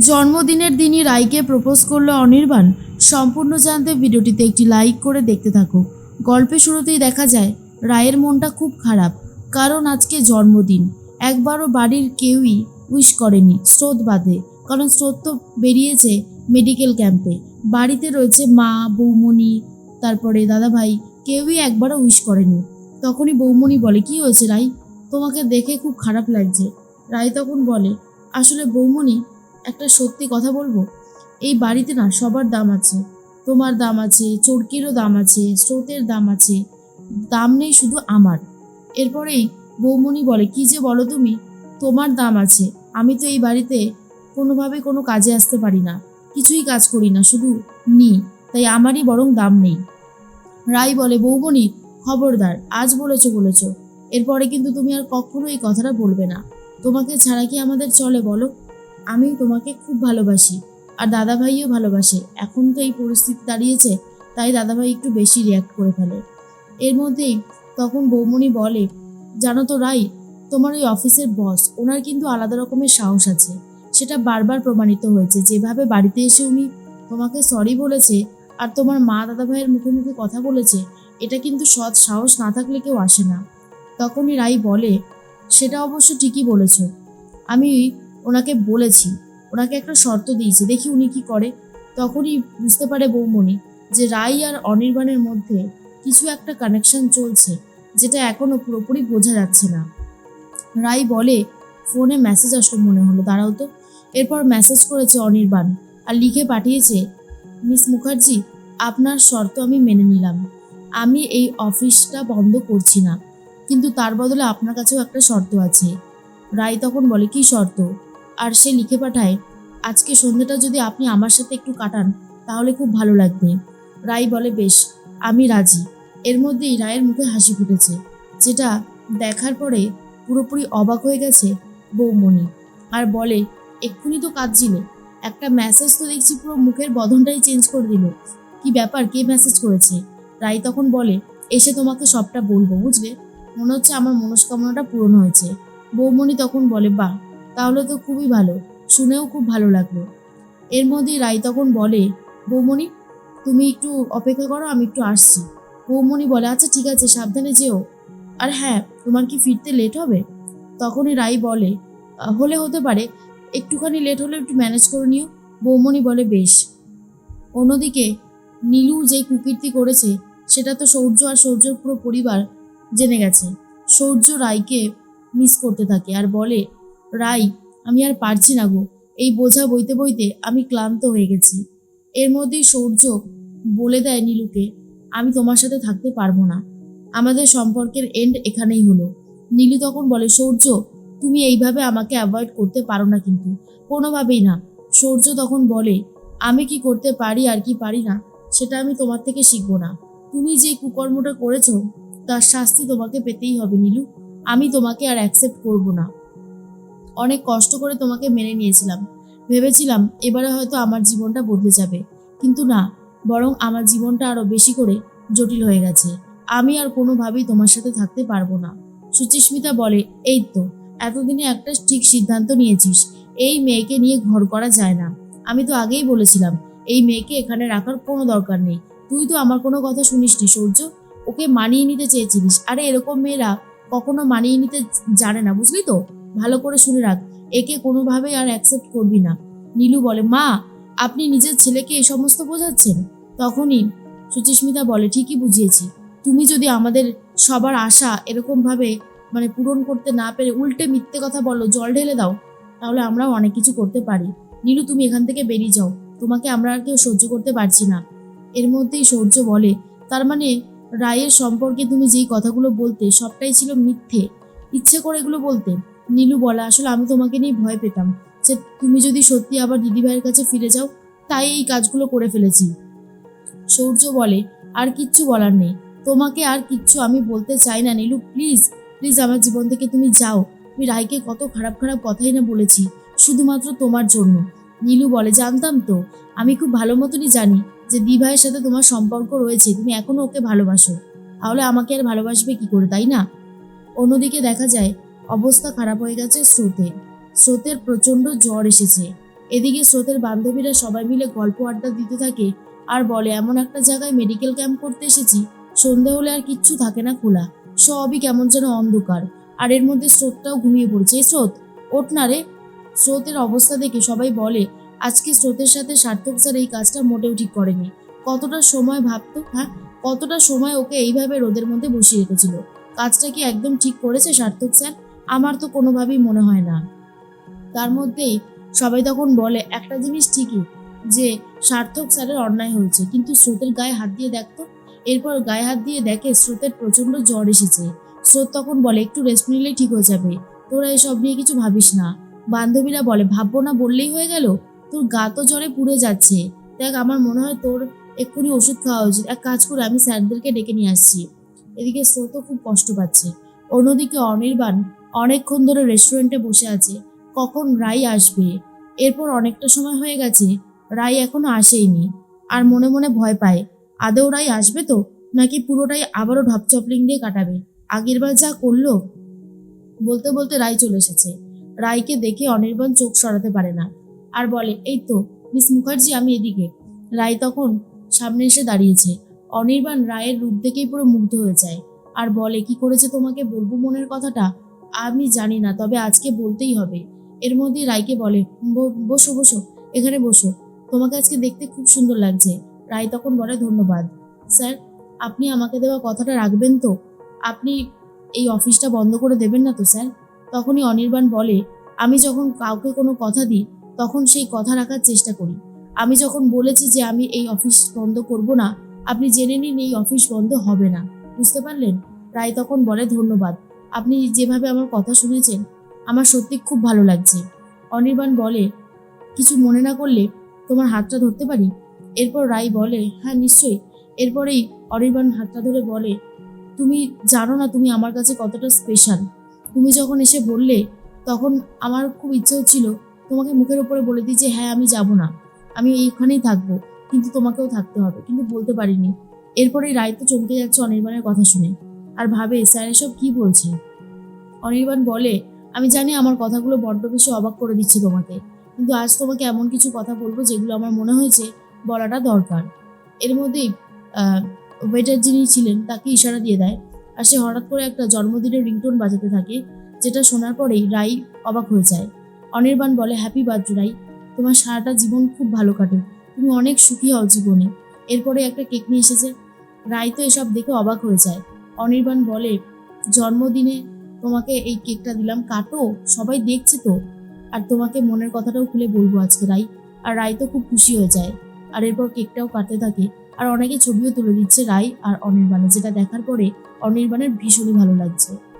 জন্মদিনের দিনই রাইকে প্রপোজ করল অনির্বাণ। সম্পূর্ণ জানতে ভিডিওটিতে একটি লাইক করে দেখতে থাকো। গল্পের শুরুতেই দেখা যায়, রায়ের মনটা খুব খারাপ, কারণ আজকে জন্মদিন। একবারও বাড়ির কেউই উইশ করেনি, স্রোত বাদে কারণ স্রোত তো বেরিয়েছে মেডিকেল ক্যাম্পে। বাড়িতে রয়েছে মা, বৌমণি, তারপরে দাদাভাই, কেউই একবারও উইশ করেনি। তখনই বৌমণি বলে, কি হয়েছে রাই? তোমাকে দেখে খুব খারাপ লাগছে। রাই তখন বলে, আসলে বৌমণি একটা সত্যি কথা বলব? এই বাড়িতে না সবার দাম আছে। তোমার দাম আছে, চরকিরও দাম আছে, স্রোতের দাম আছে, দাম নেই শুধু আমার। এরপরেই বৌমণি বলে, কি যে বলো তুমি? তোমার দাম আছে। আমি তো এই বাড়িতে কোনোভাবে কোনো কাজে আসতে পারি না। কিছুই কাজ করি না, শুধু নি। তাই আমারই বরং দাম নেই। রাই বলে, বৌমণি, খবরদার, আজ বলেছ বলেছ। এরপরে কিন্তু তুমি আর কখনো এই কথাটা বলবে না। তোমাকে ছাড়া কি আমাদের চলে, বলো? আমি তোমাকে খুব ভালোবাসি, আর দাদা ভাইও ভালোবাসে। এখন তো এই পরিস্থিতি দাঁড়িয়েছে, তাই দাদাভাই একটু বেশি রিয়াক্ট করে ফেলে। এর মধ্যেই তখন বৌমণি বলে, জানো তো রাই, তোমার ওই অফিসের বস ওনার কিন্তু আলাদা রকমের সাহস আছে। সেটা বারবার প্রমাণিত হয়েছে, যেভাবে বাড়িতে এসে উনি তোমাকে সরি বলেছে, আর তোমার মা দাদা ভাইয়ের মুখে মুখে কথা বলেছে, এটা কিন্তু সৎ সাহস না থাকলে কেউ আসে না। তখনই রাই বলে, সেটা অবশ্য ঠিকই বলেছ। আমি ওনাকে বলেছি, ওনাকে একটা শর্ত দিয়েছি, দেখি উনি কি করে। তখনই বুঝতে পারে বৌমণি যে রাই আর অনির্বাণের মধ্যে কিছু একটা কানেকশন চলছে, যেটা এখনও পুরোপুরি বোঝা যাচ্ছে না। রাই বলে, ফোনে মেসেজ আসলো মনে হলো, দাঁড়াও তো। এরপর মেসেজ করেছে অনির্বাণ আর লিখে পাঠিয়েছে, মিস মুখার্জি, আপনার শর্ত আমি মেনে নিলাম। আমি এই অফিসটা বন্ধ করছি না, কিন্তু তার বদলে আপনার কাছেও একটা শর্ত আছে। রাই তখন বলে, কি শর্ত? আর সে লিখে পাঠায়, আজকে সন্ধ্যাটা যদি আপনি আমার সাথে একটু কাটান, তাহলে খুব ভালো লাগবে। রাই বলে, বেশ, আমি রাজি। এর মধ্যেই রায়ের মুখে হাসি ফুটেছে, যেটা দেখার পরে পুরোপুরি অবাক হয়ে গেছে বৌমণি আর বলে, এক্ষুনি তো কাঁদছিলে একটা মেসেজ তো দেখছি পুরো মুখের বদনটাই চেঞ্জ করে দিল। কি ব্যাপার, কে মেসেজ করেছে? রাই তখন বলে, এসে তোমাকে সবটা বলব, বুঝলে? মনে হচ্ছে আমার মনস্কামনাটা পূরণ হয়েছে। বৌমণি তখন বলে, বাহ তাহলে তো খুবই ভালো। শুনেও খুব ভালো লাগল। এর মধ্যেই রাই তখন বলে, বৌমণি, তুমি একটু অপেক্ষা করো, আমি একটু আসছি। বৌমণি বলে আচ্ছা ঠিক আছে, সাবধানে যেও। আর হ্যাঁ তোমার কি ফিরতে লেট হবে? তখনই রাই বলে হলে হতে পারে। একটুখানি লেট হলে একটু ম্যানেজ করে নিও। বৌমণি বলে, বেশ। অন্যদিকে নীলু যেই কুকীর্তি করেছে, সেটা তো সৌর্য আর সৌর্যর পুরো পরিবার জেনে গেছে। সৌর্য রায়কে মিস করতে থাকে আর বলে রাই, আমি আর পারছি না গো। এই বোঝা বইতে বইতে আমি ক্লান্ত হয়ে গেছি। এর মধ্যেই সৌর্য বলে দেয় নীলুকে, আমি তোমার সাথে থাকতে পারব না। আমাদের সম্পর্কের এন্ড এখানেই হলো। নীলু তখন বলে, সৌর্য, তুমি এইভাবে আমাকে অ্যাভয়েড করতে পারো না কিন্তু। কোনোভাবেই না। সৌর্য তখন বলে, আমি কি করতে পারি আর কি পারি না, সেটা আমি তোমার থেকে শিখব না। তুমি যে কুকর্মটা করেছ, তার শাস্তি তোমাকে পেতেই হবে নীলু। আমি তোমাকে আর অ্যাকসেপ্ট করব না। অনেক কষ্ট করে তোমাকে মেনে নিয়েছিলাম। ভেবেছিলাম এবারে হয়তো আমার জীবনটা বদলে যাবে। কিন্তু না, বরং আমার জীবনটা আরও বেশি করে জটিল হয়ে গেছে। আমি আর কোনোভাবেই তোমার সাথে থাকতে পারব না। সুচিস্মিতা বলে, এই তো, এতদিনে একটা ঠিক সিদ্ধান্ত নিয়েছিস। এই মেয়েকে নিয়ে ঘর করা যায় না। আমি তো আগেই বলেছিলাম, এই মেয়েকে এখানে রাখার কোনো দরকার নেই। তুই তো আমার কোনো কথা শুনিসনি, সূর্য। ওকে মানিয়ে নিতে চেয়েছিলিস। আরে এরকম মেয়েরা কখনো মানিয়ে নিতে জানে না, বুঝলি তো? ভালো করে শুনে রাখ। একে কোনোভাবেই আর অ্যাকসেপ্ট করবি না। নীলু বলে, মা, আপনি নিজের ছেলেকে এই সমস্ত বোঝাচ্ছেন? তখনই সুচিস্মিতা বলে, ঠিকই বুঝিয়েছি। তুমি যদি আমাদের সবার আশা এরকমভাবে মানে পূরণ করতে না পেরে উল্টে মিথ্যে কথা বলো, জল ঢেলে দাও, তাহলে আমরাও অনেক কিছু করতে পারি। নীলু, তুমি এখান থেকে বেরিয়ে যাও। তোমাকে আমরা আর কেউ সহ্য করতে পারছি না। এর মধ্যেই সৌর্য বলে, তার মানে রায়ের সম্পর্কে তুমি যেই কথাগুলো বলতে, সবটাই ছিল মিথ্যে। ইচ্ছে করে এগুলো বলতে। নীলু বলা, আসলে আমি তোমাকে নিয়ে ভয় পেতাম যে তুমি যদি সত্যি আবার দিদিভাইয়ের কাছে ফিরে যাও, তাই এই কাজগুলো করে ফেলেছি। সৌর্য বলে, আর কিচ্ছু বলার নেই। তোমাকে আর কিচ্ছু আমি বলতে চাই না, নীলু। প্লিজ প্লিজ আমার জীবন থেকে তুমি যাও। আমি রায়কে কত খারাপ খারাপ কথাই না বলেছি, শুধুমাত্র তোমার জন্য। নীলু বলে, জানতাম তো। আমি খুব ভালো মতনই জানি যে দিভাইয়ের সাথে তোমার সম্পর্ক রয়েছে। তুমি এখনও ওকে ভালোবাসো। তাহলে আমাকে আর ভালোবাসবে কি করে, তাই না? অন্যদিকে দেখা যায় অবস্থা খারাপ হয়ে গেছে স্রোতের স্রোতের প্রচণ্ড জ্বর এসেছে। এদিকে স্রোতের বান্ধবীরা সবাই মিলে গল্প আড্ডা দিতে থাকে আর বলে, এমন একটা জায়গায় মেডিকেল ক্যাম্প করতে এসেছি, সন্ধে হলে আর কিচ্ছু থাকে না খোলা। সবই কেমন যেন অন্ধকার। আর এর মধ্যে স্রোতটাও ঘুমিয়ে পড়ছে। এই স্রোত, ওঠ না রে। স্রোতের অবস্থা দেখে সবাই বলে, আজকে স্রোতের সাথে সার্থক স্যার এই কাজটা মোটেও ঠিক করেনি। কতটা সময় ভাবতো হ্যাঁ? কতটা সময় ওকে এইভাবে রোদের মধ্যে বসিয়ে রেখেছিল? কাজটা কি একদম ঠিক করেছে সার্থক স্যার? আমার তো কোনোভাবেই মনে হয় না। তার মধ্যেই সবাই তখন বলে, একটা জিনিস ঠিকই যে, সার্থক স্যারের অন্যায় হয়েছে, কিন্তু স্রোতের গায়ে হাত দিয়ে দেখতো এরপর গায়ে হাত দিয়ে দেখে স্রোতের প্রচণ্ড জ্বর এসেছে। স্রোত তখন বলে, একটু রেস্ট নিলেই ঠিক হয়ে যাবে। তোরা এসব নিয়ে কিছু ভাবিস না। বান্ধবীরা বলে, ভাববো না বললেই হয়ে গেল? তোর গা তো জ্বরে পুড়ে যাচ্ছে। দেখ, আমার মনে হয় তোর এক্ষুনি ওষুধ খাওয়া উচিত। এক কাজ করে, আমি স্যারদেরকে ডেকে নিয়ে আসছি। এদিকে স্রোতও খুব কষ্ট পাচ্ছে। অন্যদিকে অনির্বাণ অনেকক্ষণ ধরে রেস্টুরেন্টে বসে আছে। কখন রাই আসবে? এরপর অনেকটা সময় হয়ে গেছে, রাই এখনও আসেইনি। আর মনে মনে ভয় পায়, আদৌ রাই আসবে তো? নাকি পুরোটাই আবারও ঢপচপলিং দিয়ে কাটাবে? আগেরবার যা করল? বলতে বলতে রাই চলে এসেছে। রাইকে দেখে অনির্বাণ চোখ সরাতে পারে না। আর বলে, এই তো, মিস মুখার্জি, আমি এদিকে। রাই তখন সামনে এসে দাঁড়িয়েছে। অনির্বাণ রায়ের রূপ দেখেই পুরো মুগ্ধ হয়ে যায়। আর বলে, কি করেছে তোমাকে? বলব মনের কথাটা? আমি জানি না, তবে আজকে বলতেই হবে। এর মধ্যে রায়কে বলে, "ব- বসো বসো, এখানে বসো। তোমাকে আজকে দেখতে খুব সুন্দর লাগছে। রায় তখন বলে, ধন্যবাদ। স্যার, আপনি আমাকে দেওয়া কথাটা রাখবেন তো? আপনি এই অফিসটা বন্ধ করে দেবেন না তো, স্যার? তখনই অনির্বাণ বলে, আমি যখন কাউকে কোনো কথা দিই, তখন সেই কথা রাখার চেষ্টা করি। আমি যখন বলেছি যে আমি এই অফিস বন্ধ করব না, আপনি জেনে নিন এই অফিস বন্ধ হবে না। বুঝতে পারলেন? রায় তখন বলে, ধন্যবাদ। আপনি যেভাবে আমার কথা শুনেছেন, আমার সত্যি খুব ভালো লাগছে। অনির্বাণ বলে, কিছু মনে না করলে তোমার হাতটা ধরতে পারি? এরপর রাই বলে হ্যাঁ নিশ্চয়ই। এরপরেই অনির্বাণ হাতটা ধরে বলে, তুমি জানো না তুমি আমার কাছে কতটা স্পেশাল তুমি যখন এসে বললে, তখন আমার খুব ইচ্ছে হচ্ছিল তোমাকে মুখের ওপরে বলে দিই যে হ্যাঁ আমি যাব না। আমি এইখানেই থাকব, কিন্তু তোমাকেও থাকতে হবে। কিন্তু বলতে পারিনি। এরপরে রায় তো চমকে যাচ্ছে অনির্বাণের কথা শুনে। আর ভাবে, স্যার এসব কি বলছে? অনির্বাণ বলে, আমি জানি আমার কথাগুলো বড্ড বেশি অবাক করে দিচ্ছে তোমাকে, কিন্তু আজ তোমাকে এমন কিছু কথা বলব যেগুলো আমার মনে হয়েছে বলাটা দরকার। এর মধ্যেই ওয়েটার যিনি ছিলেন তাকে ইশারা দিয়ে দেয়, আর সে হঠাৎ করে একটা জন্মদিনের রিংটোন বাজাতে থাকে, যেটা শোনার পরেই রাই অবাক হয়ে যায়। অনির্বাণ বলে, হ্যাপি বার্থডে রাই, তোমার সারাটা জীবন খুব ভালো কাটে, তুমি অনেক সুখী হও জীবনে। এরপরে একটা কেক নিয়ে এসেছে। রাই তো এসব দেখে অবাক হয়ে যায়। অনির্বাণ বলে, জন্মদিনে তোমাকে এই কেকটা দিলাম, কাটো, সবাই দেখছে তো। আর তোমাকে মনের কথাটাও খুলে বলব আজকে, রাই। আর রাই তো খুব খুশি হয়ে যায়। আর এরপর কেকটাও কাটতে থাকে। আর অনেকে ছবিও তুলে দিচ্ছে রাই আর অনির্বাণে যেটা দেখার পরে অনির্বাণের ভীষণই ভালো লাগছে।